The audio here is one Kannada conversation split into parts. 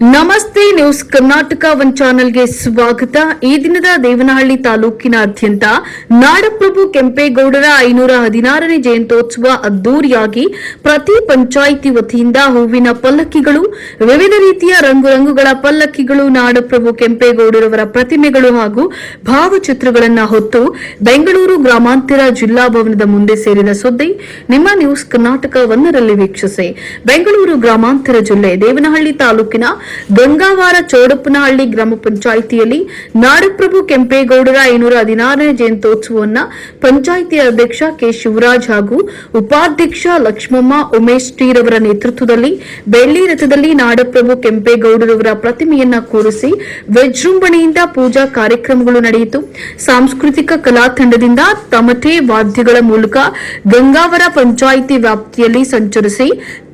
Namaste. ನ್ಯೂಸ್ ಕರ್ನಾಟಕ ಒನ್ ಚಾನೆಲ್ಗೆ ಸ್ವಾಗತ. ಈ ದಿನದ ದೇವನಹಳ್ಳಿ ತಾಲೂಕಿನಾದ್ಯಂತ ನಾಡಪ್ರಭು ಕೆಂಪೇಗೌಡರ ಐನೂರ ಹದಿನಾರನೇ ಜಯಂತ್ಯೋತ್ಸವ ಅದ್ದೂರಿಯಾಗಿ ಪ್ರತಿ ಪಂಚಾಯಿತಿ ವತಿಯಿಂದ ಹೂವಿನ ಪಲ್ಲಕ್ಕಿಗಳು, ವಿವಿಧ ರೀತಿಯ ರಂಗುರಂಗುಗಳ ಪಲ್ಲಕ್ಕಿಗಳು ನಾಡಪ್ರಭು ಕೆಂಪೇಗೌಡರವರ ಪ್ರತಿಮೆಗಳು ಹಾಗೂ ಭಾವಚಿತ್ರಗಳನ್ನು ಹೊತ್ತು ಬೆಂಗಳೂರು ಗ್ರಾಮಾಂತರ ಜಿಲ್ಲಾ ಭವನದ ಮುಂದೆ ಸೇರಿದ ಸುದ್ದಿ ನಿಮ್ಮ ನ್ಯೂಸ್ ಕರ್ನಾಟಕ ಒಂದರಲ್ಲಿ ವೀಕ್ಷಿಸಿ. ಬೆಂಗಳೂರು ಗ್ರಾಮಾಂತರ ಜಿಲ್ಲೆ ದೇವನಹಳ್ಳಿ ತಾಲೂಕಿನ ಗಂಗಾವಾರ ಚೌಡಪ್ಪನಹಳ್ಳಿ ಗ್ರಾಮ ಪಂಚಾಯಿತಿಯಲ್ಲಿ ನಾಡಪ್ರಭು ಕೆಂಪೇಗೌಡರ ಐನೂರ ಹದಿನಾರನೇ ಜಯಂತ್ಯೋತ್ಸವವನ್ನು ಪಂಚಾಯಿತಿ ಅಧ್ಯಕ್ಷ ಕೆ ಶಿವರಾಜ್ ಹಾಗೂ ಉಪಾಧ್ಯಕ್ಷ ಲಕ್ಷ್ಮಮ್ಮ ಉಮೇಶ್ ಶ್ರೀರವರ ನೇತೃತ್ವದಲ್ಲಿ ಬೆಳ್ಳಿ ರಥದಲ್ಲಿ ನಾಡಪ್ರಭು ಕೆಂಪೇಗೌಡರವರ ಪ್ರತಿಮೆಯನ್ನ ಕೂರಿಸಿ ವಿಜೃಂಭಣೆಯಿಂದ ಪೂಜಾ ಕಾರ್ಯಕ್ರಮಗಳು ನಡೆಯಿತು. ಸಾಂಸ್ಕೃತಿಕ ಕಲಾ ತಂಡದಿಂದ ತಮಟೆ ವಾದ್ಯಗಳ ಮೂಲಕ ಗಂಗಾವರ ಪಂಚಾಯಿತಿ ವ್ಯಾಪ್ತಿಯಲ್ಲಿ ಸಂಚರಿಸಿ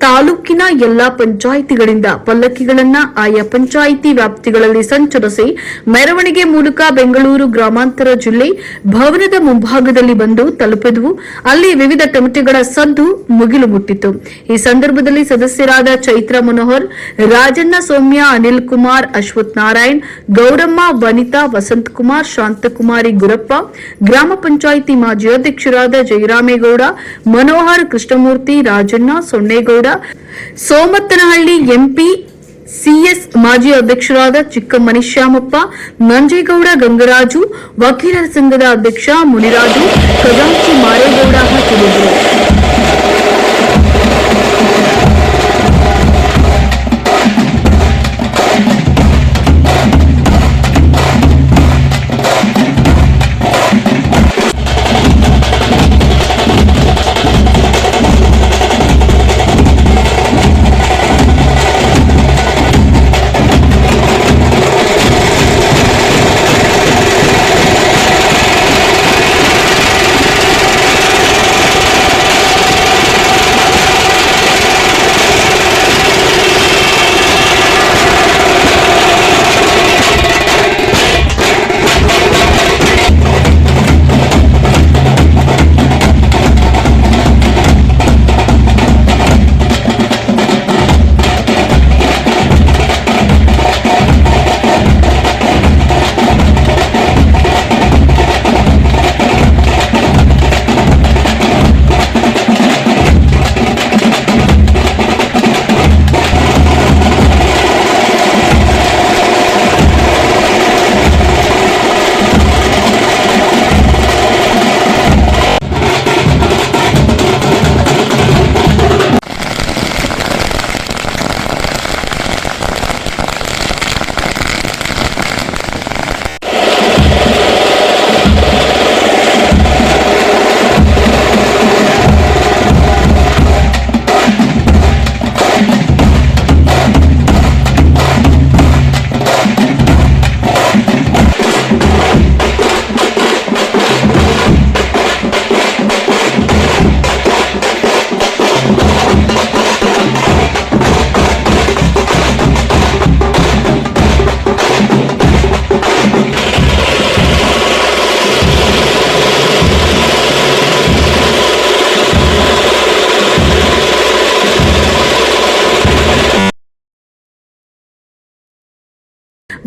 ತಾಲೂಕಿನ ಎಲ್ಲಾ ಪಂಚಾಯಿತಿಗಳಿಂದ ಪಲ್ಲಕ್ಕಿಗಳನ್ನ ಆಯಾ ಪಂಚಾಯಿತಿ ವ್ಯಾಪ್ತಿಗಳಲ್ಲಿ ಸಂಚರಿಸಿ ಮೆರವಣಿಗೆ ಮೂಲಕ ಬೆಂಗಳೂರು ಗ್ರಾಮಾಂತರ ಜಿಲ್ಲೆ ಭವನದ ಮುಂಭಾಗದಲ್ಲಿ ಬಂದು ತಲುಪಿದವು. ಅಲ್ಲಿ ವಿವಿಧ ಟಮಟೆಗಳ ಸದ್ದು ಮುಗಿಲು ಮುಟ್ಟಿತು ಈ ಸಂದರ್ಭದಲ್ಲಿ ಸದಸ್ಯರಾದ ಚೈತ್ರ ಮನೋಹರ್, ರಾಜಣ್ಣ ಸೌಮ್ಯ, ಅನಿಲ್ ಕುಮಾರ್, ಅಶ್ವಥ್ ನಾರಾಯಣ್, ಗೌರಮ್ಮ, ವನಿತಾ, ವಸಂತ್ ಕುಮಾರ್, ಶಾಂತಕುಮಾರಿ ಗುರಪ್ಪ, ಗ್ರಾಮ ಪಂಚಾಯಿತಿ ಮಾಜಿ ಅಧ್ಯಕ್ಷರಾದ ಜಯರಾಮೇಗೌಡ, ಮನೋಹರ್ ಕೃಷ್ಣಮೂರ್ತಿ, ರಾಜಣ್ಣ ಸೊನ್ನೇಗೌಡ, ಸೋಮತ್ತನಹಳ್ಳಿ ಎಂಪಿ ಸಿಎಸ್ ಮಾಜಿ ಅಧ್ಯಕ್ಷರಾದ ಚಿಕ್ಕಮನಿಶ್ಯಾಮಪ್ಪ ನಂಜೇಗೌಡ ಗಂಗರಾಜು ವಕೀಲರ ಸಂಘದ ಅಧ್ಯಕ್ಷ ಮುನಿರಾಜು ಖಜಾಂಚಿ ಮಾರೇಗೌಡ ಹಾಕಿದರು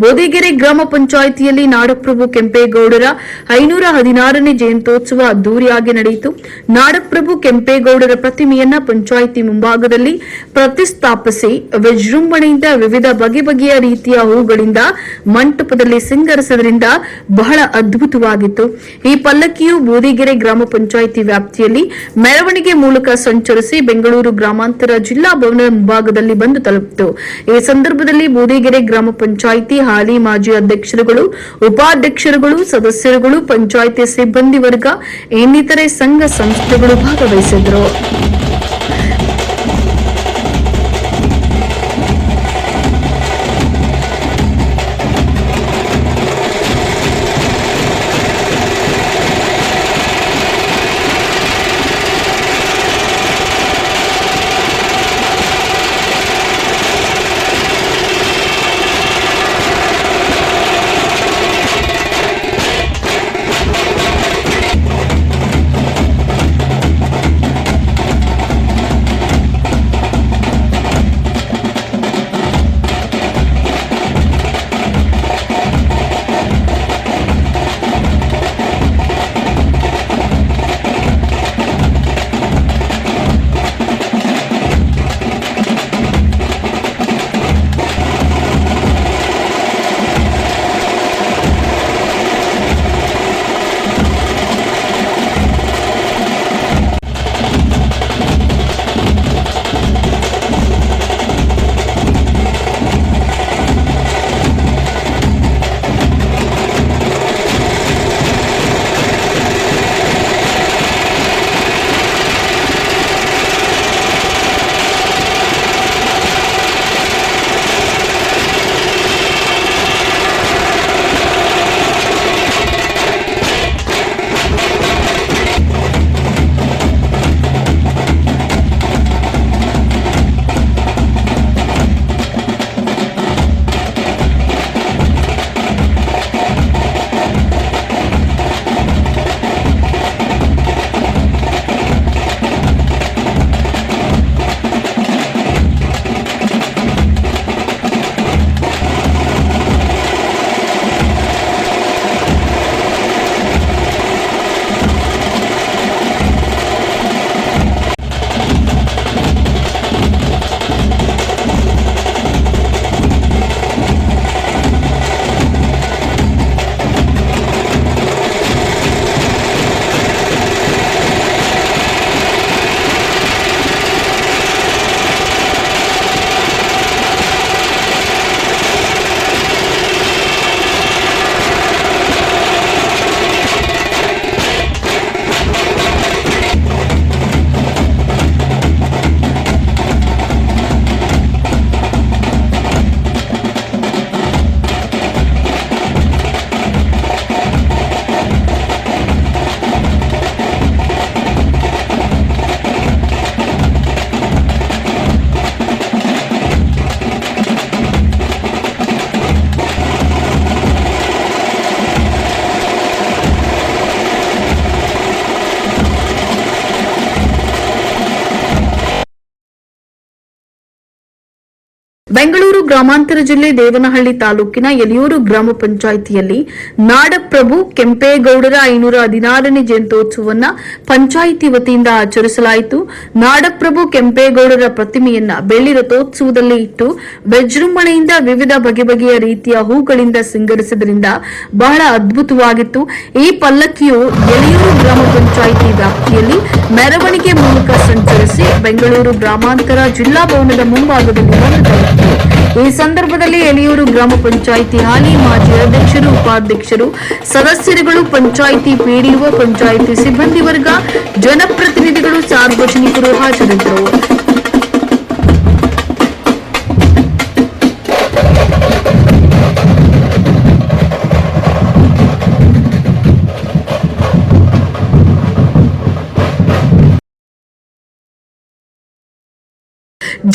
ಬೋದಿಗೆರೆ ಗ್ರಾಮ ಪಂಚಾಯಿತಿಯಲ್ಲಿ ನಾಡಪ್ರಭು ಕೆಂಪೇಗೌಡರ ಐನೂರ ಹದಿನಾರನೇ ಜಯಂತ್ಯೋತ್ಸವ ಅದ್ದೂರಿಯಾಗಿ ನಡೆಯಿತು. ನಾಡಪ್ರಭು ಕೆಂಪೇಗೌಡರ ಪ್ರತಿಮೆಯನ್ನ ಪಂಚಾಯಿತಿ ಮುಂಭಾಗದಲ್ಲಿ ಪ್ರತಿಷ್ಠಾಪಿಸಿ ವಿಜೃಂಭಣೆಯಿಂದ ವಿವಿಧ ಬಗೆ ಬಗೆಯ ರೀತಿಯ ಹೂಗಳಿಂದ ಮಂಟಪದಲ್ಲಿ ಸಿಂಗರಿಸದರಿಂದ ಬಹಳ ಅದ್ಭುತವಾಗಿತ್ತು. ಈ ಪಲ್ಲಕ್ಕಿಯು ಬೋದಿಗೆರೆ ಗ್ರಾಮ ಪಂಚಾಯಿತಿ ವ್ಯಾಪ್ತಿಯಲ್ಲಿ ಮೆರವಣಿಗೆ ಮೂಲಕ ಸಂಚರಿಸಿ ಬೆಂಗಳೂರು ಗ್ರಾಮಾಂತರ ಜಿಲ್ಲಾ ಭವನ ಮುಂಭಾಗದಲ್ಲಿ ಬಂದು ತಲುಪಿತು. ಈ ಸಂದರ್ಭದಲ್ಲಿ ಬೋದಿಗೆರೆ ಗ್ರಾಮ ಪಂಚಾಯಿತಿ ಹಾಲಿ ಮಾಜಿ ಅಧ್ಯಕ್ಷರುಗಳು ಉಪಾಧ್ಯಕ್ಷರುಗಳು ಸದಸ್ಯರುಗಳು ಪಂಚಾಯಿತಿ ಸಿಬ್ಬಂದಿ ವರ್ಗ ಇನ್ನಿತರೆ ಸಂಘ ಸಂಸ್ಥೆಗಳು ಭಾಗವಹಿಸಿದ್ರು ಬೆಂಗಳೂರು ಗ್ರಾಮಾಂತರ ಜಿಲ್ಲೆ ದೇವನಹಳ್ಳಿ ತಾಲೂಕಿನ ಎಲಿಯೂರು ಗ್ರಾಮ ಪಂಚಾಯಿತಿಯಲ್ಲಿ ನಾಡಪ್ರಭು ಕೆಂಪೇಗೌಡರ ಐನೂರ ಹದಿನಾರನೇ ಜಯಂತ್ಯೋತ್ಸವವನ್ನ ಪಂಚಾಯಿತಿ ವತಿಯಿಂದ ಆಚರಿಸಲಾಯಿತು ನಾಡಪ್ರಭು ಕೆಂಪೇಗೌಡರ ಪ್ರತಿಮೆಯನ್ನ ಬೆಳ್ಳಿ ರಥೋತ್ಸವದಲ್ಲಿ ಇಟ್ಟು ವಿಜೃಂಭಣೆಯಿಂದ ವಿವಿಧ ಬಗೆ ಬಗೆಯ ರೀತಿಯ ಹೂಗಳಿಂದ ಸಿಂಗರಿಸಿದ್ರಿಂದ ಬಹಳ ಅದ್ಭುತವಾಗಿತ್ತು ಈ ಪಲ್ಲಕ್ಕಿಯು ಎಲಿಯೂರು ಗ್ರಾಮ ಪಂಚಾಯಿತಿ ವ್ಯಾಪ್ತಿಯಲ್ಲಿ ಮೆರವಣಿಗೆ ಮೂಲಕ ಸಂಚರಿಸಿ ಬೆಂಗಳೂರು ಗ್ರಾಮಾಂತರ ಜಿಲ್ಲಾ ಭವನದ ಮುಂಭಾಗದಲ್ಲಿ ಬಂದು ತಲುಪಿತು. ಈ ಸಂದರ್ಭದಲ್ಲಿ ಎಲಿಯೂರು ಗ್ರಾಮ ಪಂಚಾಯಿತಿ ಹಾಲಿ ಮಾಜಿ ಅಧ್ಯಕ್ಷರು, ಉಪಾಧ್ಯಕ್ಷರು, ಸದಸ್ಯರುಗಳು, ಪಂಚಾಯಿತಿ ಪಿಡಿಒ ಪಂಚಾಯಿತಿ ಸಿಬ್ಬಂದಿ ವರ್ಗ, ಜನಪ್ರತಿನಿಧಿಗಳು, ಸಾರ್ವಜನಿಕರು ಹಾಜರಿದ್ದರು.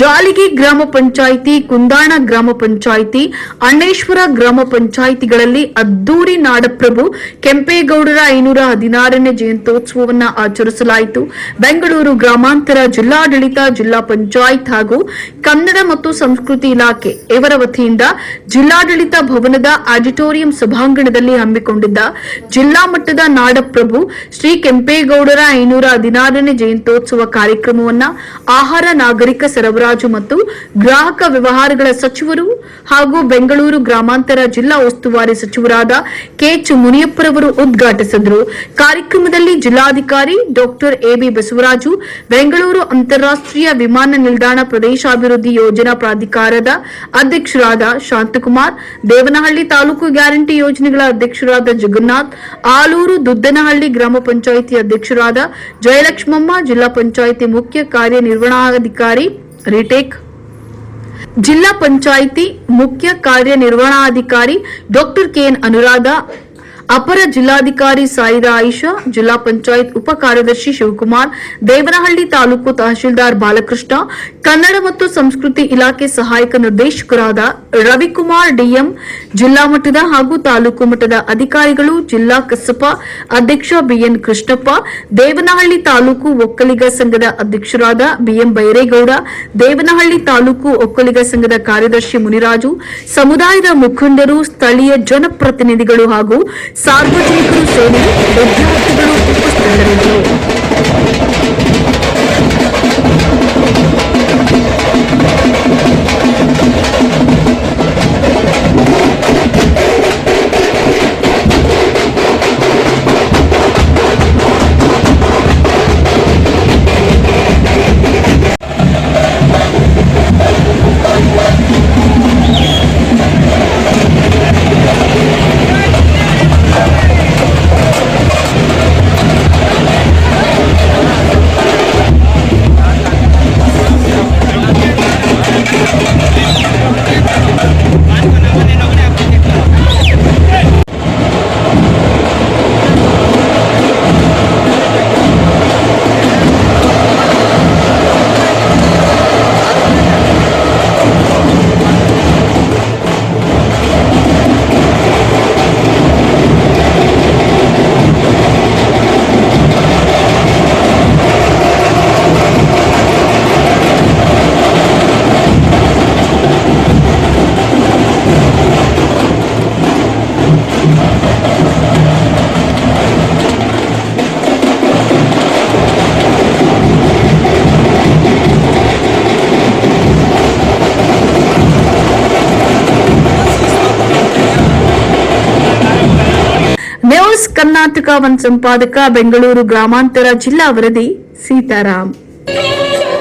ಜಾಲಿಗಿ ಗ್ರಾಮ ಪಂಚಾಯಿತಿ, ಕುಂದಾಣ ಗ್ರಾಮ ಪಂಚಾಯಿತಿ, ಅಣ್ಣೇಶ್ವರ ಗ್ರಾಮ ಪಂಚಾಯಿತಿಗಳಲ್ಲಿ ಅದ್ದೂರಿ ನಾಡಪ್ರಭು ಕೆಂಪೇಗೌಡರ ಐನೂರ ಹದಿನಾರನೇ ಜಯಂತ್ಯೋತ್ಸವವನ್ನು ಆಚರಿಸಲಾಯಿತು. ಬೆಂಗಳೂರು ಗ್ರಾಮಾಂತರ ಜಿಲ್ಲಾಡಳಿತ, ಜಿಲ್ಲಾ ಪಂಚಾಯತ್ ಹಾಗೂ ಕನ್ನಡ ಮತ್ತು ಸಂಸ್ಕೃತಿ ಇಲಾಖೆ ಇವರ ವತಿಯಿಂದ ಜಿಲ್ಲಾಡಳಿತ ಭವನದ ಆಡಿಟೋರಿಯಂ ಸಭಾಂಗಣದಲ್ಲಿ ಹಮ್ಮಿಕೊಂಡಿದ್ದ ಜಿಲ್ಲಾ ಮಟ್ಟದ ನಾಡಪ್ರಭು ಶ್ರೀ ಕೆಂಪೇಗೌಡರ ಐನೂರ ಹದಿನಾರನೇ ಜಯಂತ್ಯೋತ್ಸವ ಕಾರ್ಯಕ್ರಮವನ್ನ ಆಹಾರ ನಾಗರಿಕ ಸರಬರಾಜು ಮತ್ತು ಗ್ರಾಹಕ ವ್ಯವಹಾರಗಳ ಸಚಿವರು ಹಾಗೂ ಬೆಂಗಳೂರು ಗ್ರಾಮಾಂತರ ಜಿಲ್ಲಾ ಉಸ್ತುವಾರಿ ಸಚಿವರಾದ ಕೆಎಚ್ ಮುನಿಯಪ್ಪರವರು ಉದ್ಘಾಟಿಸಿದರು. ಕಾರ್ಯಕ್ರಮದಲ್ಲಿ ಜಿಲ್ಲಾಧಿಕಾರಿ ಡಾಕ್ಟರ್ ಎಬಿ ಬಸವರಾಜು, ಬೆಂಗಳೂರು ಅಂತಾರಾಷ್ಟ್ರೀಯ ವಿಮಾನ ನಿಲ್ದಾಣ ಪ್ರದೇಶಾಭಿವೃದ್ಧಿ ಯೋಜನಾ ಪ್ರಾಧಿಕಾರದ ಅಧ್ಯಕ್ಷರಾದ ಶಾಂತಕುಮಾರ್, ದೇವನಹಳ್ಳಿ ತಾಲೂಕು ಗ್ಯಾರಂಟಿ ಯೋಜನೆಗಳ ಅಧ್ಯಕ್ಷರಾದ ಜಗನ್ನಾಥ್, ಆಲೂರು ದುದ್ದನಹಳ್ಳಿ ಗ್ರಾಮ ಪಂಚಾಯಿತಿ ಅಧ್ಯಕ್ಷರಾದ ಜಯಲಕ್ಷ್ಮಮ್ಮ, ಜಿಲ್ಲಾ ಪಂಚಾಯಿತಿ ಮುಖ್ಯ ಕಾರ್ಯನಿರ್ವಹಣಾಧಿಕಾರಿ ರಿಟೇಕ್. ಜಿಲ್ಲಾ ಪಂಚಾಯಿತಿ ಮುಖ್ಯ ಕಾರ್ಯನಿರ್ವಹಣಾಧಿಕಾರಿ ಡಾಕ್ಟರ್ ಕೆಎನ್ ಅನುರಾಧ ಅಪರ ಜಿಲ್ಲಾಧಿಕಾರಿ ಸಾಯಿದ ಆಯಿಷಾ, ಜಿಲ್ಲಾ ಪಂಚಾಯತ್ ಉಪ ಕಾರ್ಯದರ್ಶಿ ಶಿವಕುಮಾರ್, ದೇವನಹಳ್ಳಿ ತಾಲೂಕು ತಹಶೀಲ್ದಾರ್ ಬಾಲಕೃಷ್ಣ, ಕನ್ನಡ ಮತ್ತು ಸಂಸ್ಕೃತಿ ಇಲಾಖೆ ಸಹಾಯಕ ನಿರ್ದೇಶಕರಾದ ರವಿಕುಮಾರ್ ಡಿಎಂ, ಜಿಲ್ಲಾ ಮಟ್ಟದ ಹಾಗೂ ತಾಲೂಕು ಮಟ್ಟದ ಅಧಿಕಾರಿಗಳು, ಜಿಲ್ಲಾ ಕಸಪ ಅಧ್ಯಕ್ಷ ಬಿಎನ್ ಕೃಷ್ಣಪ್ಪ, ದೇವನಹಳ್ಳಿ ತಾಲೂಕು ಒಕ್ಕಲಿಗ ಸಂಘದ ಅಧ್ಯಕ್ಷರಾದ ಬಿಎಂ ಬೈರೇಗೌಡ, ದೇವನಹಳ್ಳಿ ತಾಲೂಕು ಒಕ್ಕಲಿಗ ಸಂಘದ ಕಾರ್ಯದರ್ಶಿ ಮುನಿರಾಜು, ಸಮುದಾಯದ ಮುಖಂಡರು, ಸ್ಥಳೀಯ ಜನಪ್ರತಿನಿಧಿಗಳು ಹಾಗೂ ಸಾರ್ವಜನಿಕರು ಸೇರಿ ವಿದ್ಯಾರ್ಥಿಗಳು ಉಪಸ್ಥಿತರಿದ್ದರು ನ್ಯೂಸ್ ಕರ್ನಾಟಕ ಒನ್ ಸಂಪಾದಕ ಬೆಂಗಳೂರು ಗ್ರಾಮಾಂತರ ಜಿಲ್ಲಾ ವರದಿ ಸೀತಾರಾಮ್ Thank you.